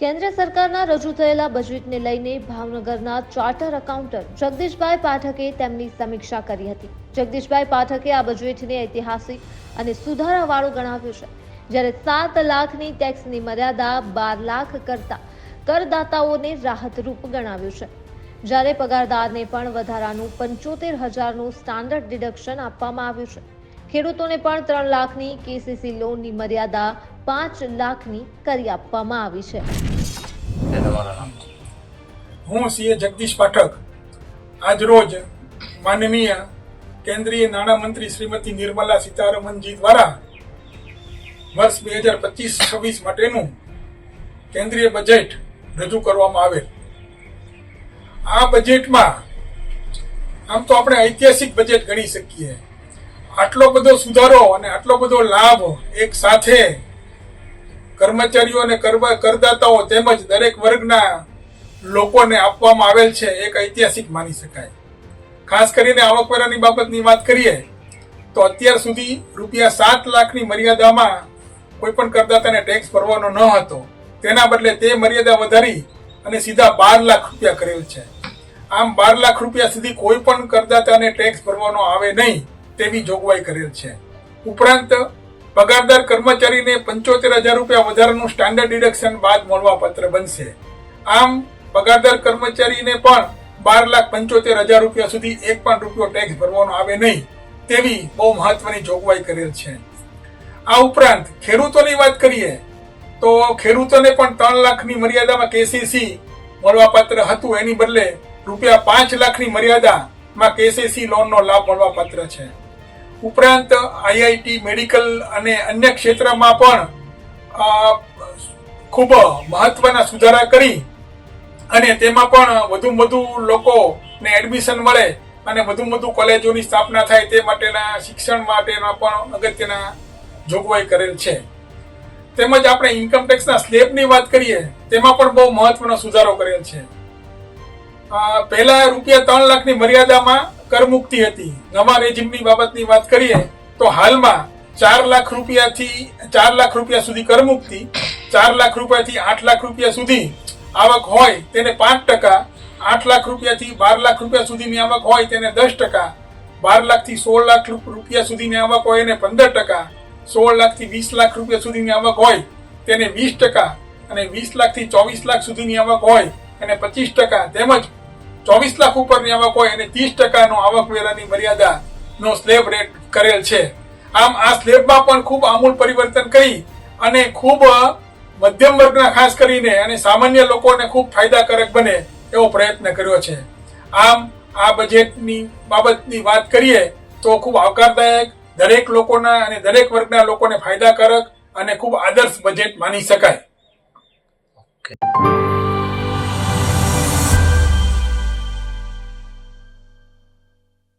કેન્દ્ર સરકારના રજૂ થયેલા બજેટને લઈને ભાવનગરના ચાર્ટર એકાઉન્ટન્ટ જગદીશભાઈ પાઠકે તેમની સમીક્ષા કરી હતી. જગદીશભાઈ પાઠકે આ બજેટને ઐતિહાસિક અને સુધારાવાળું ગણાવ્યું છે. જ્યારે સાત લાખની ટેક્સની મર્યાદા બાર લાખ કરતા કરદાતાઓને રાહતરૂપ ગણાવ્યું છે. જ્યારે પગારદારને પણ વધારાનું પંચોતેર હજારનું સ્ટાન્ડર્ડ ડિડક્શન આપવામાં આવ્યું છે. ખેડૂતોને પણ ત્રણ લાખની કેસીસી લોનની મર્યાદા પાંચ લાખની કરી આપવામાં આવી છે. હું સીએ જગદીશ પાઠક. આજરોજ માનનીય કેન્દ્રીય નાણામંત્રી શ્રીમતી નિર્મલા સીતારમણજી દ્વારા વર્ષ બે હજાર પચીસ છવ્વીસ માટેનું કેન્દ્રીય બજેટ રજૂ કરવામાં આવેલ. આ બજેટમાં આમ તો આપણે ઐતિહાસિક બજેટ ગણી શકીએ. આટલો બધો સુધારો અને આટલો બધો લાભ એક સાથે કર્મચારીઓ અને કરદાતાઓ તેમજ દરેક વર્ગના લોકોને આપવામાં આવેલ છે, એક ઐતિહાસિક માની શકાય. ખાસ કરીને આવકવેરાની બાબતની વાત કરીએ, તો અત્યાર સુધી રૂપિયા સાત લાખની મર્યાદામાં કોઈ પણ કરદાતાને ટેક્સ ભરવાનો ન હતો. તેના બદલે તે મર્યાદા વધારી અને સીધા બાર લાખ રૂપિયા કરેલ છે. આમ બાર લાખ રૂપિયા સુધી કોઈ પણ કરદાતાને ટેક્સ ભરવાનો આવે નહીં. તેવી જોગવાઈ કરેલ છે. ઉપરાંત, પગારદાર કર્મચારીને પંચોતેર હજાર રૂપિયા વધારાનું સ્ટાન્ડર્ડ ડિડક્શન બાદ મળવાપત્ર બનશે. આમ, પગારદાર કર્મચારીને પણ બાર લાખ પંચોતેર હજાર રૂપિયા સુધી એક પણ રૂપિયો ટેક્સ ભરવાનો આવે નહીં, તેવી બહુ મહત્વની જોગવાઈ કરેલ છે. આ ઉપરાંત, ખેડૂતોની વાત કરીએ, તો ખેડૂતોને પણ ત્રણ લાખની મર્યાદામાં કેસીસી મળવાપાત્ર હતું. એની બદલે રૂપિયા પાંચ લાખની મર્યાદામાં કેસીસી લોનનો લાભ મળવાપાત્ર છે. ઉપરાંત આઈઆઈટી, મેડિકલ અને અન્ય ક્ષેત્રમાં પણ ખૂબ મહત્વના સુધારા કરી અને તેમાં પણ વધુ વધુ લોકોને એડમિશન મળે અને વધુ વધુ કોલેજોની સ્થાપના થાય તે માટેના શિક્ષણ માટેના પણ અગત્યના જોગવાઈ કરેલ છે. તેમજ આપણે ઇન્કમ ટેક્સના સ્લેબની વાત કરીએ, તેમાં પણ બહુ મહત્વનો સુધારો કરેલ છે. પહેલા રૂપિયા ત્રણ લાખની મર્યાદામાં કરમુક્તિ હતી. નવા રેજીમની બાબતની વાત કરીએ, તો હાલમાં ચાર લાખ રૂપિયાથી, ચાર લાખ રૂપિયા સુધી કરમુક્તિ, ચાર લાખ રૂપિયાથી આઠ લાખ રૂપિયા સુધી આવક હોય તેને પાંચ ટકા, આઠ લાખ રૂપિયાથી બાર લાખ રૂપિયા સુધીની આવક હોય તેને દસ ટકા, બાર લાખથી સોળ લાખ રૂપિયા સુધીની આવક હોય એને પંદર ટકા, સોળ લાખથી વીસ લાખ રૂપિયા સુધીની આવક હોય તેને વીસ ટકા અને વીસ લાખથી ચોવીસ લાખ સુધીની આવક હોય એને પચીસ ટકા, તેમજ ચોવીસ લાખ ઉપરની આવક હોય અને ત્રીસ ટકાનો આવકવેરાની મર્યાદા નો સ્લેબ રેટ કરેલ છે. આમ આ સ્લેબમાં પણ ખૂબ આમૂલ પરિવર્તન કરી અને ખૂબ મધ્યમ વર્ગના ખાસ કરીને અને સામાન્ય લોકોને ખૂબ ફાયદાકારક બને એવો પ્રયત્ન કર્યો છે. આમ આ બજેટની બાબતની વાત કરીએ તો ખૂબ આવકારદાયક, દરેક લોકોના અને દરેક વર્ગના લોકોને ફાયદાકારક અને ખૂબ આદર્શ બજેટ માની શકાય. ઓકે